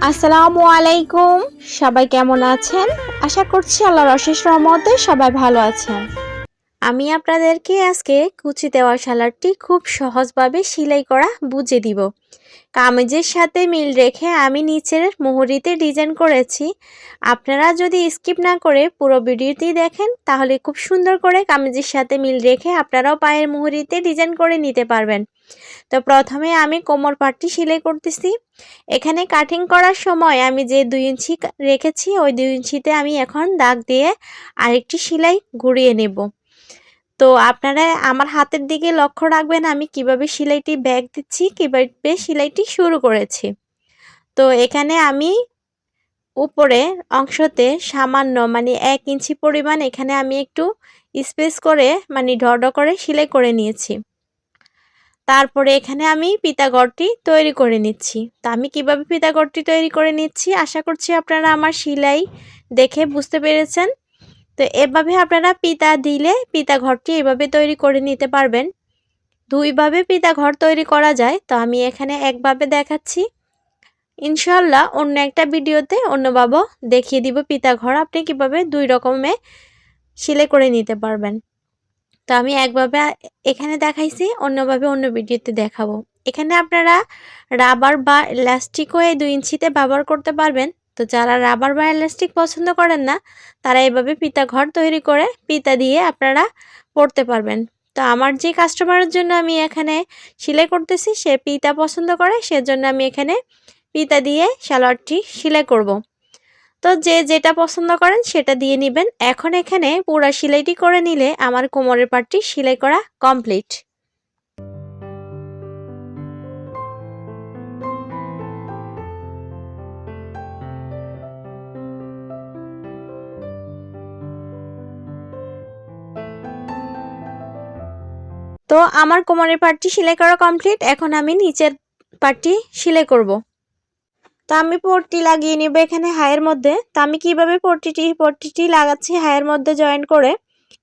আসসালামু আলাইকুম। সবাই কেমন আছেন? আশা করছি আল্লাহর অশেষ রহমতে সবাই ভালো আছেন। আমি আপনাদেরকে আজকে কুচি দেওয়া সালাডটি খুব সহজভাবে সেলাই করা বুঝে দিব। কামিজের সাথে মিল রেখে আমি নিচের মুহুরিতে ডিজাইন করেছি। আপনারা যদি স্কিপ না করে পুরো ভিডিওটি দেখেন, তাহলে খুব সুন্দর করে কামিজের সাথে মিল রেখে আপনারাও পায়ের মুহুরিতে ডিজাইন করে নিতে পারবেন। তো প্রথমে আমি কোমর পাটটি সেলাই করতেছি। এখানে কাটিং করার সময় আমি যে দুই ইঞ্চি রেখেছি, ওই দুই ইঞ্চিতে আমি এখন দাগ দিয়ে আরেকটি সেলাই ঘুরিয়ে নেব। তো আপনারা আমার হাতের দিকে লক্ষ্য রাখবেন, আমি কীভাবে সেলাইটি ব্যাগ দিচ্ছি, কীভাবে সেলাইটি শুরু করেছি। তো এখানে আমি উপরে অংশতে সামান্য মানে এক ইঞ্চি পরিমাণ এখানে আমি একটু স্পেস করে মানে ঢড করে সেলাই করে নিয়েছি। তারপরে এখানে আমি পিতাগড়টি তৈরি করে নিচ্ছি। তো আমি কীভাবে পিতাগড়টি তৈরি করে নিচ্ছি? আশা করছি আপনারা আমার সেলাই দেখে বুঝতে পেরেছেন। তো এভাবে আপনারা পিতা দিলে পিতা ঘরটি এভাবে তৈরি করে নিতে পারবেন। দুইভাবে পিতা ঘর তৈরি করা যায়। তো আমি এখানে একভাবে দেখাচ্ছি। ইনশাল্লাহ অন্য একটা ভিডিওতে অন্যভাবে দেখিয়ে দিব পিতা ঘর আপনি কীভাবে দুই রকমে সেলাই করে নিতে পারবেন। তো আমি একভাবে এখানে দেখাইছি, অন্যভাবে অন্য ভিডিওতে দেখাবো। এখানে আপনারা রাবার বা ইলাস্টিকও এই দুই ইঞ্চিতে ব্যবহার করতে পারবেন। তো যারা রাবার বা ইলাস্টিক পছন্দ করেন না, তারা এভাবে পিতা ঘর তৈরি করে পিতা দিয়ে আপনারা পড়তে পারবেন। তো আমার যে কাস্টমারের জন্য আমি এখানে সেলাই করতেছি, সে পিতা পছন্দ করে, সেজন্য আমি এখানে পিতা দিয়ে সালোয়ারটি সেলাই করব। তো যে যেটা পছন্দ করেন সেটা দিয়ে নেবেন। এখন এখানে পুরা সেলাইটি করে নিলে আমার কোমরের পাটটি সেলাই করা কমপ্লিট তো আমার কোমরের পাটটি সেলাই করা কমপ্লিট এখন আমি নিচের পাটটি সেলাই করব। তো আমি পট্টি লাগিয়ে নিব এখানে হায়ের মধ্যে। তো আমি কীভাবে পট্টিটি পট্টিটি লাগাচ্ছি হায়ের মধ্যে জয়েন করে?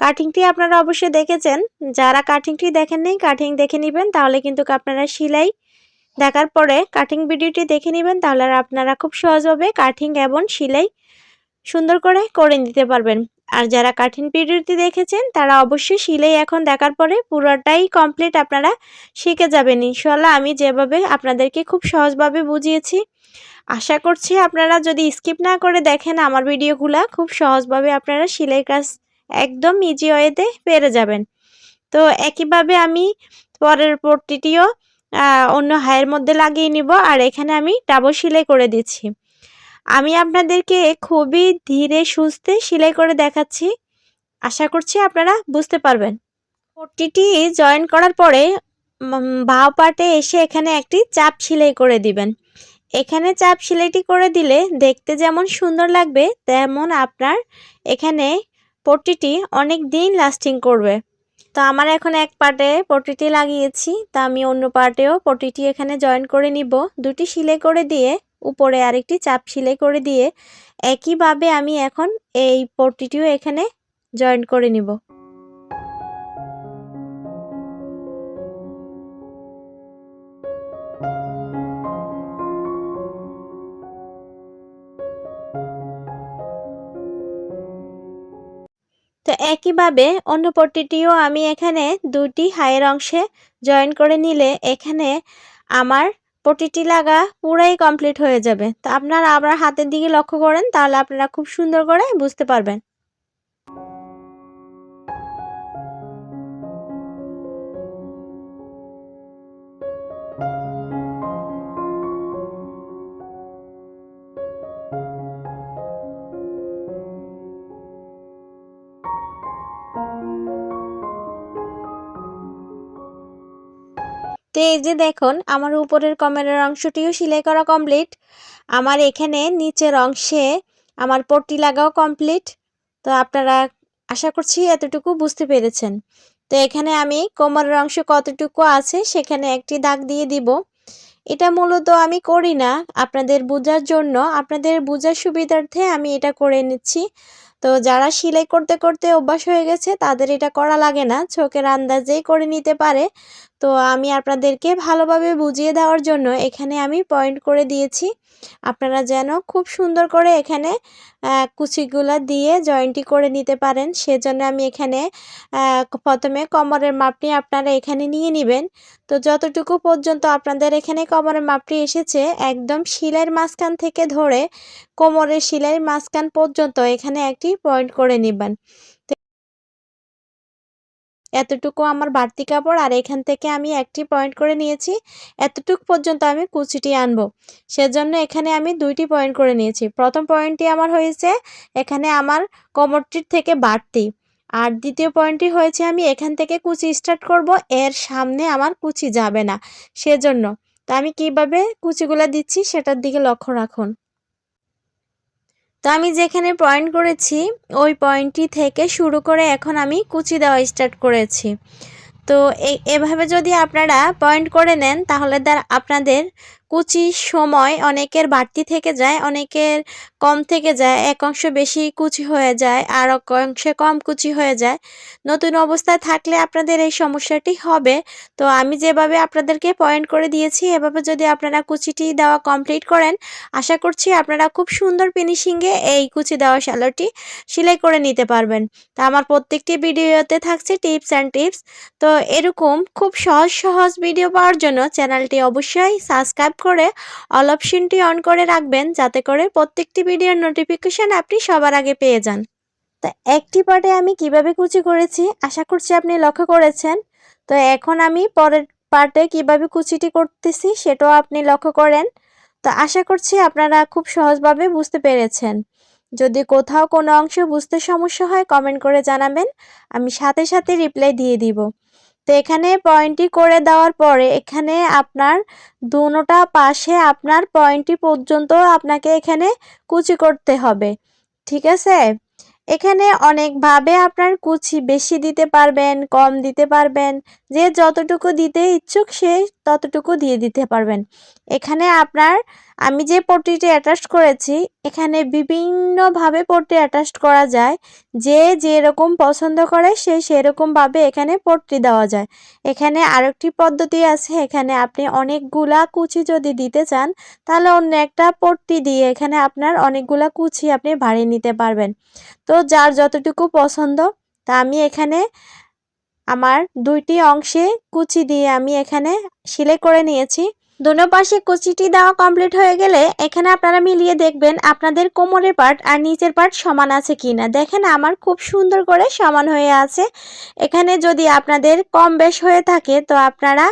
কাটিংটি আপনারা অবশ্যই দেখেছেন। যারা কাটিংটি দেখেন নেই কাটিং দেখে নেবেন, তাহলে কিন্তু আপনারা সেলাই দেখার পরে কাটিং ভিডিওটি দেখে নেবেন, তাহলে আপনারা খুব সহজভাবে কাটিং এবং সেলাই সুন্দর করে করে নিতে পারবেন। আর যারা কাঠিন ভিডিওটি দেখেছেন, তারা অবশ্যই সিলাই এখন দেখার পরে পুরোটাই কমপ্লিট আপনারা শিখে যাবেন। ইনশাল্লাহ আমি যেভাবে আপনাদেরকে খুব সহজভাবে বুঝিয়েছি, আশা করছি আপনারা যদি স্কিপ না করে দেখেন আমার ভিডিওগুলা, খুব সহজভাবে আপনারা সিলাই কাজ একদম ইজি ওয়েতে পেরে যাবেন। তো একইভাবে আমি পরের পট্টিটিও অন্য হায়ের মধ্যে লাগিয়ে নিব আর এখানে আমি ডাবল সেলাই করে দিচ্ছি। আমি আপনাদেরকে খুবই ধীরে, সুস্থে সেলাই করে দেখাচ্ছি। আশা করছি আপনারা বুঝতে পারবেন। পট্টিটি জয়েন করার পরে ভাও পাটে এসে এখানে একটি চাপ সেলাই করে দিবেন। এখানে চাপ সেলাইটি করে দিলে দেখতে যেমন সুন্দর লাগবে, তেমন আপনার এখানে পট্টিটি অনেক দিন লাস্টিং করবে। তো আমার এখন এক পার্টে পট্টিটি লাগিয়েছি, তা আমি অন্য পার্টেও পট্টিটি এখানে জয়েন করে নিব। দুটি সেলাই করে দিয়ে উপরে আরেকটি চাপ সেলাই করে দিয়ে একইভাবে আমি এখন এই পট্টিটিও এখানে জয়েন করে নিব। তো একইভাবে অন্য পট্টিটিও আমি এখানে দুটি হায়ের অংশে জয়েন করে নিলে এখানে আমার পটিটি লাগা পুরাই কমপ্লিট হয়ে যাবে। তো আপনারা আবার হাতের দিকে লক্ষ্য করেন, তাহলে আপনারা খুব সুন্দর করে বুঝতে পারবেন। তো এই যে দেখুন, আমার উপরের কমেরের অংশটিও সেলাই করা কমপ্লিট আমার এখানে নিচের অংশে আমার পট্টি লাগাও কমপ্লিট তো আপনারা আশা করছি এতটুকু বুঝতে পেরেছেন। তো এখানে আমি কোমরের অংশ কতটুকু আছে সেখানে একটি দাগ দিয়ে দিব। এটা মূলত আমি করি না, আপনাদের বোঝার জন্য। আপনাদের বোঝার সুবিধার্থে আমি এটা করে নিচ্ছি। তো যারা সেলাই করতে করতে অভ্যাস হয়ে গেছে, তাদের এটা করা লাগে না। চোখের আন্দাজেই করে নিতে পারে। তো আমি আপনাদেরকে ভালোভাবে বুঝিয়ে দেওয়ার জন্য এখানে আমি পয়েন্ট করে দিয়েছি। আপনারা যেন খুব সুন্দর করে এখানে কুচিগুলা দিয়ে জয়েন্টি করে নিতে পারেন। সেজন্য আমি এখানে প্রথমে কমরের মাপটি আপনারা এখানে নিয়ে নেবেন। তো যতটুকু পর্যন্ত আপনাদের এখানে কমরের মাপটি এসেছে, একদম শিলের মাঝখান থেকে ধরে কোমরের শিলের মাঝখান পর্যন্ত এখানে একটি পয়েন্ট করে নেবেন। এতটুকু আমার বাড়তি কাপড় আর এখান থেকে আমি একটি পয়েন্ট করে নিয়েছি। এতটুকু পর্যন্ত আমি কুচিটি আনব। সেজন্য এখানে আমি দুইটি পয়েন্ট করে নিয়েছি। প্রথম পয়েন্টটি আমার হয়েছে এখানে আমার কোমরটির থেকে বাড়তি। আর দ্বিতীয় পয়েন্টটি হয়েছে আমি এখান থেকে কুচি স্টার্ট করব, এর সামনে আমার কুচি যাবে না। সেজন্য তা আমি কীভাবে কুচিগুলো দিচ্ছি সেটার দিকে লক্ষ্য রাখুন। তো আমি যেখানে পয়েন্ট করেছি, ওই পয়েন্টটি থেকে শুরু করে এখন আমি কুচি দেওয়া স্টার্ট করেছি। তো এভাবে যদি আপনারা পয়েন্ট করে নেন, তাহলে আপনাদের কুচির সময় অনেকের বাড়তি থেকে যায়, অনেকের কম থেকে যায়। এক অংশ বেশি কুচি হয়ে যায়, আর এক অংশে কম কুচি হয়ে যায়। নতুন অবস্থায় থাকলে আপনাদের এই সমস্যাটি হবে। তো আমি যেভাবে আপনাদেরকে পয়েন্ট করে দিয়েছি, এভাবে যদি আপনারা কুচিটি দেওয়া কমপ্লিট করেন, আশা করছি আপনারা খুব সুন্দর ফিনিশিংয়ে এই কুচি দেওয়া শ্যালোটি সেলাই করে নিতে পারবেন। তা আমার প্রত্যেকটি ভিডিওতে থাকছে টিপস অ্যান্ড টিপস তো এরকম খুব সহজ সহজ ভিডিও পাওয়ার জন্য চ্যানেলটি অবশ্যই সাবস্ক্রাইব করে অল অপশনটি অন করে রাখবেন, যাতে করে প্রত্যেকটি ভিডিওর নোটিফিকেশান আপনি সবার আগে পেয়ে যান। তা একটি পার্টে আমি কীভাবে কুচি করেছি আশা করছি আপনি লক্ষ্য করেছেন। তো এখন আমি পরের পার্টে কীভাবে কুচিটি করতেছি সেটাও আপনি লক্ষ্য করেন। তো আশা করছি আপনারা খুব সহজভাবে বুঝতে পেরেছেন। যদি কোথাও কোনো অংশ বুঝতে সমস্যা হয়, কমেন্ট করে জানাবেন। আমি সাথে সাথে রিপ্লাই দিয়ে দিব। তো এখানে পয়েন্টটি করে দেওয়ার পরে এখানে আপনার দুনোটা পাশে আপনার পয়েন্টটি পর্যন্ত আপনাকে এখানে কুচি করতে হবে, ঠিক আছে? এখানে অনেকভাবে আপনার কুচি বেশি দিতে পারবেন, কম দিতে পারবেন, যে যতটুকু দিতে ইচ্ছুক সে ততটুকু দিয়ে দিতে পারবেন। এখানে আপনার আমি যে পট্টিটি অ্যাটাচ করেছি, এখানে বিভিন্নভাবে পট্টি অ্যাটাচ করা যায়। যে যেরকম পছন্দ করে, সে সেরকমভাবে এখানে পট্টি দেওয়া যায়। এখানে আরেকটি পদ্ধতি আছে, এখানে আপনি অনেকগুলা কুচি যদি দিতে চান, তাহলে অন্য একটা পট্টি দিয়ে এখানে আপনার অনেকগুলা কুচি আপনি বাড়িয়ে নিতে পারবেন। তো যার যতটুকু পছন্দ, তা আমি এখানে আমার দুইটি অংশে কুচি দিয়ে আমি এখানে সেলাই করে নিয়েছি। দোনো পাশে কুচিটি দেওয়া কমপ্লিট হয়ে গেলে এখানে আপনারা মিলিয়ে দেখবেন আপনাদের কোমরের পার্ট আর নিচের পার্ট সমান আছে কি না দেখেন আমার খুব সুন্দর করে সমান হয়ে আছে। এখানে যদি আপনাদের কম বেশ হয়ে থাকে তো আপনারা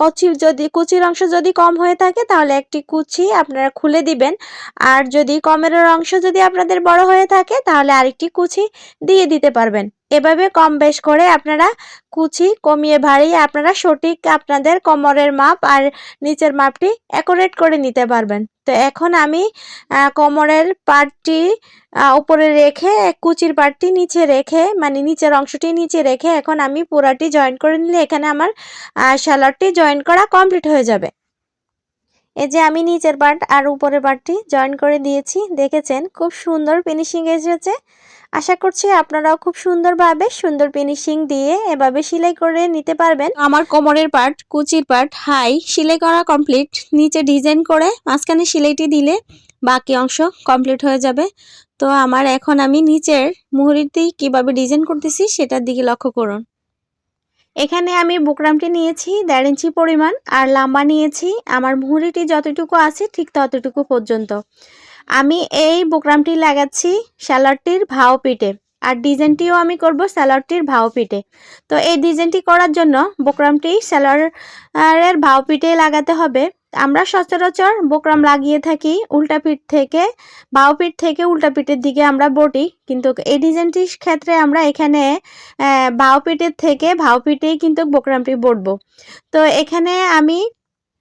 কচি যদি, কুচির অংশ যদি কম হয়ে থাকে তাহলে একটি কুচি আপনারা খুলে দিবেন। আর যদি কমের অংশ যদি আপনাদের বড় হয়ে থাকে তাহলে আরেকটি কুচি দিয়ে দিতে পারবেন। এভাবে কম বেশ করে আপনারা কুচি কমিয়ে ভারিয়ে আপনারা সঠিক আপনাদের কোমরের মাপ আর নিচের মাপটি অ্যাকোরেট করে নিতে পারবেন। তো এখন আমি কোমরের পার্টটি উপরে রেখে, কুচির পার্টটি নিচে রেখে মানে নিচের অংশটি নিচে রেখে এখন আমি পুরাটি জয়েন করে নিলে এখানে আমার স্যালাডটি জয়েন করা কমপ্লিট হয়ে যাবে। এই যে আমি নিচের পার্ট আর উপরের পার্টটি জয়েন করে দিয়েছি, দেখেছেন? খুব সুন্দর ফিনিশিং এসেছে। আশা করছি আপনারাও খুব সুন্দরভাবে সুন্দর ফিনিশিং দিয়ে এভাবে সেলাই করে নিতে পারবেন। আমার কোমরের পার্ট, কুচির পার্ট, হাই, সেলাই করা কমপ্লিট নিচে ডিজাইন করে মাঝখানে সেলাইটি দিলে বাকি অংশ কমপ্লিট হয়ে যাবে। তো আমার এখন আমি নিচের মুহুরিটি কীভাবে ডিজাইন করতেছি সেটার দিকে লক্ষ্য করুন। এখানে আমি বুকরামটি নিয়েছি, দেড় ইঞ্চি পরিমাণ, আর লাম্বা নিয়েছি। আমার মুহুরিটি যতটুকু আছে ঠিক ততটুকু পর্যন্ত। আমি এই বুকরামটি লাগাচ্ছি স্যালাডটির ভাও পিঠে আর ডিজাইনটিও আমি করব স্যালাডটির ভাও পিঠে। তো এই ডিজাইনটি করার জন্য বোকরামটি স্যালাডের ভাও পিঠে লাগাতে হবে। আমরা সচরাচর বোকরাম লাগিয়ে থাকি উল্টা পিঠ থেকে বাউ পিঠ থেকে উল্টা পিঠের দিকে আমরা বটি। কিন্তু এই ডিজাইনটির ক্ষেত্রে আমরা এখানে বাউ পিঠের থেকে ভাও পিঠেই কিন্তু বোকরামটি বটবো। তো এখানে আমি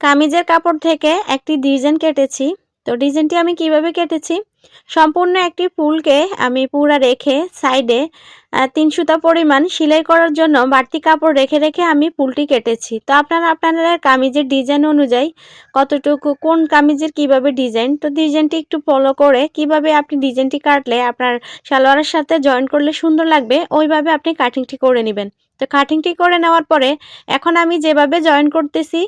কামিজের কাপড় থেকে একটি ডিজাইন কেটেছি। তো ডিজাইনটি আমি কীভাবে কেটেছি? সম্পূর্ণ একটি ফুলকে আমি পুরা রেখে সাইডে তিন সুতা পরিমাণ সেলাই করার জন্য বাড়তি কাপড় রেখে রেখে আমি ফুলটি কেটেছি। তো আপনারা আপনারা কামিজের ডিজাইন অনুযায়ী কতটুকু, কোন কামিজের কীভাবে ডিজাইন, তো ডিজাইনটি একটু ফলো করে কীভাবে আপনি ডিজাইনটি কাটলে আপনার সালোয়ারের সাথে জয়েন করলে সুন্দর লাগবে, ওইভাবে আপনি কাটিংটি করে নেবেন। তো কাটিংটি করে নেওয়ার পরে এখন আমি যেভাবে জয়েন করতেছি,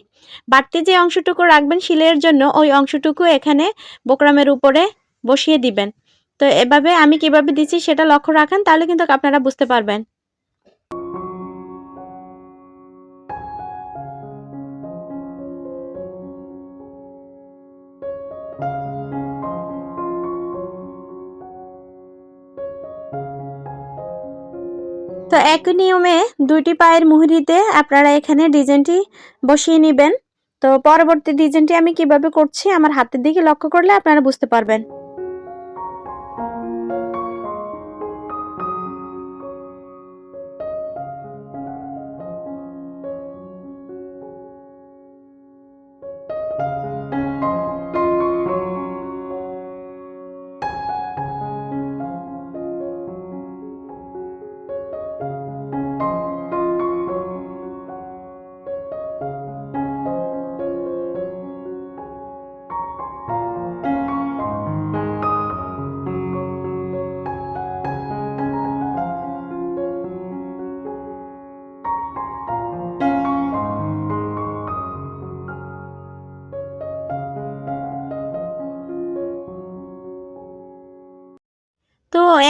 বাড়তি যে অংশটুকু রাখবেন সিলাইয়ের জন্য ওই অংশটুকু এখানে বোকরামের উপরে বসিয়ে দিবেন। তো এভাবে আমি কীভাবে দিচ্ছি সেটা লক্ষ্য রাখেন, তাহলে কিন্তু আপনারা বুঝতে পারবেন। তো একই নিয়মে দুইটি পায়ের মুহুরিতে আপনারা এখানে ডিজাইনটি বসিয়ে নেবেন। তো পরবর্তী ডিজাইনটি আমি কীভাবে করছি, আমার হাতের দিকে লক্ষ্য করলে আপনারা বুঝতে পারবেন।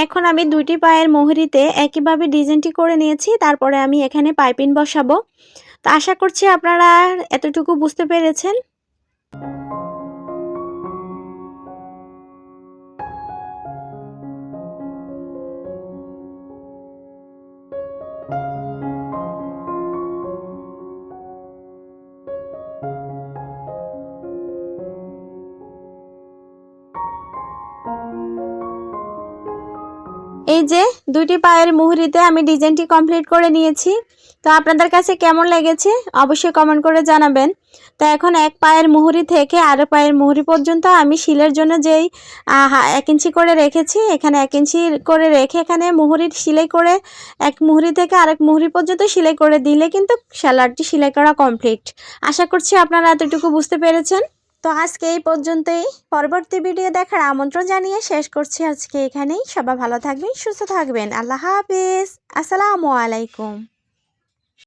এখন আমি দুইটি পায়ের মোহরিতে একইভাবে ডিজাইনটি করে নিয়েছি, তারপরে আমি এখানে পাইপিন বসাবো। তো আশা করছি আপনারা এতটুকু বুঝতে পেরেছেন। এই যে দুইটি পায়ের মুহুরিতে আমি ডিজাইনটি কমপ্লিট করে নিয়েছি। তো আপনাদের কাছে কেমন লেগেছে অবশ্যই কমেন্ট করে জানাবেন। তো এখন এক পায়ের মুহুরি থেকে আরও পায়ের মুহুরি পর্যন্ত আমি শিলের জন্য যেই এক ইঞ্চি করে রেখেছি, এখানে এক ইঞ্চি করে রেখে এখানে মুহুরির সিলাই করে, এক মুহুরি থেকে আরেক মুহুরি পর্যন্ত সিলাই করে দিলে কিন্তু স্যালাডটি সিলাই করা কমপ্লিট আশা করছি আপনারা এতটুকু বুঝতে পেরেছেন। তো আজকে এই পর্যন্তই। পরবর্তী ভিডিও দেখার আমন্ত্রণ জানিয়ে শেষ করছি আজকে এখানেই। সবাই ভালো থাকবেন, সুস্থ থাকবেন। আল্লাহ হাফিজ। আসসালামু আলাইকুম।